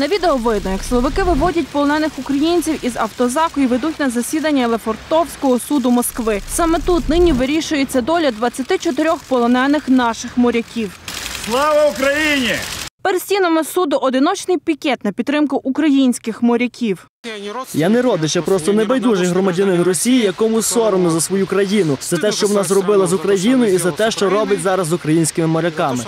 На відео видно, як силовики виводять полонених українців із автозаку і ведуть на засідання Лефортовського суду Москви. Саме тут нині вирішується доля 24 полонених наших моряків. Слава Україні! Перед стінами суду одиночний пікет на підтримку українських моряків. Я не родич, я просто небайдужий громадянин Росії, якому соромно за свою країну, за те, що вона зробила з Україною, і за те, що робить зараз з українськими моряками.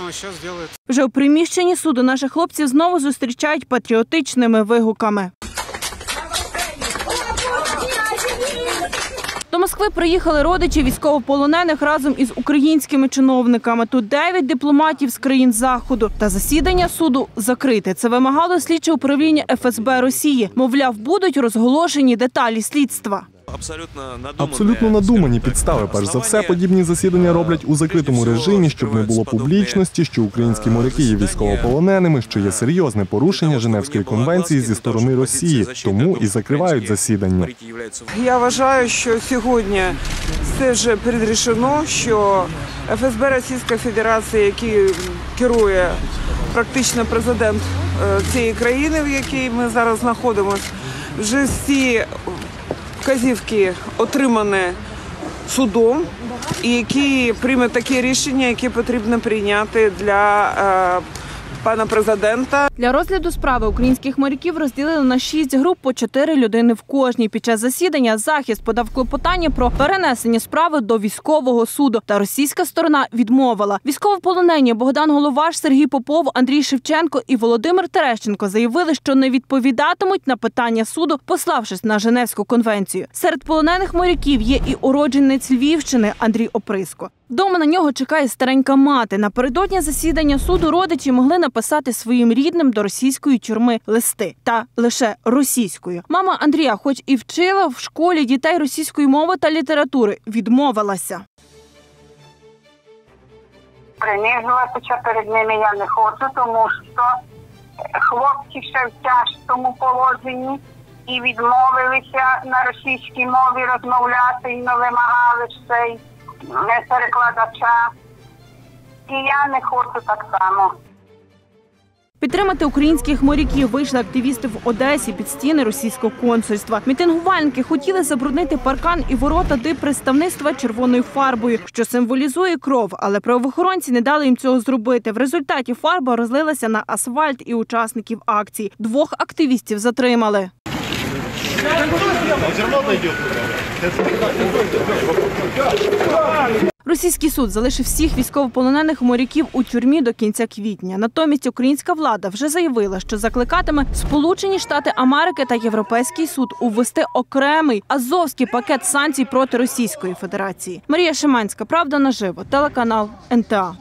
Вже у приміщенні суду наших хлопців знову зустрічають патріотичними вигуками. Москви приїхали родичі військовополонених разом із українськими чиновниками. Тут дев'ять дипломатів з країн заходу. Та засідання суду закрите. Це вимагало слідче управління ФСБ Росії. Мовляв, будуть розголошені деталі слідства. Абсолютно надумані підстави. Перш за все, подібні засідання роблять у закритому режимі, щоб не було публічності, що українські моряки є військовополоненими, що є серйозне порушення Женевської конвенції зі сторони Росії, тому і закривають засідання. Я вважаю, що сьогодні все вже передрішено, що ФСБ Російської Федерації, який керує практично президент е, цієї країни, в якій ми зараз знаходимося, вже всі вказівки отримані судом, і які прийме таке рішення, яке потрібно прийняти для е, пана президента. Для розгляду справи українських моряків розділили на шість груп по чотири людини в кожній. Під час засідання захист подав клопотання про перенесення справи до військового суду. Та російська сторона відмовила. Військовополонені Богдан Головаш, Сергій Попов, Андрій Шевченко і Володимир Терещенко заявили, що не відповідатимуть на питання суду, пославшись на Женевську конвенцію. Серед полонених моряків є і уродженець Львівщини Андрій Оприско. Дома на нього чекає старенька мати. Напередодні засідання суду родичі могли написати своїм рідним до російської тюрми листи та лише російською. Мама Андрія, хоч і вчила в школі дітей російської мови та літератури, відмовилася. принижуватися перед ними я не хочу, тому що хлопці ще в тяжкому положенні і відмовилися на російській мові розмовляти і не вимагали ще й перекладача. І я не хочу так само. Підтримати українських моряків вийшли активісти в Одесі під стіни російського консульства. Мітингувальники хотіли забруднити паркан і ворота диппредставництва червоною фарбою, що символізує кров, але правоохоронці не дали їм цього зробити. В результаті фарба розлилася на асфальт і учасників акції. Двох активістів затримали. Російський суд залишив всіх військовополонених моряків у тюрмі до кінця квітня. Натомість українська влада вже заявила, що закликатиме Сполучені Штати Америки та Європейський суд увести окремий азовський пакет санкцій проти Російської Федерації. Марія Шиманська, правда наживо, телеканал НТА.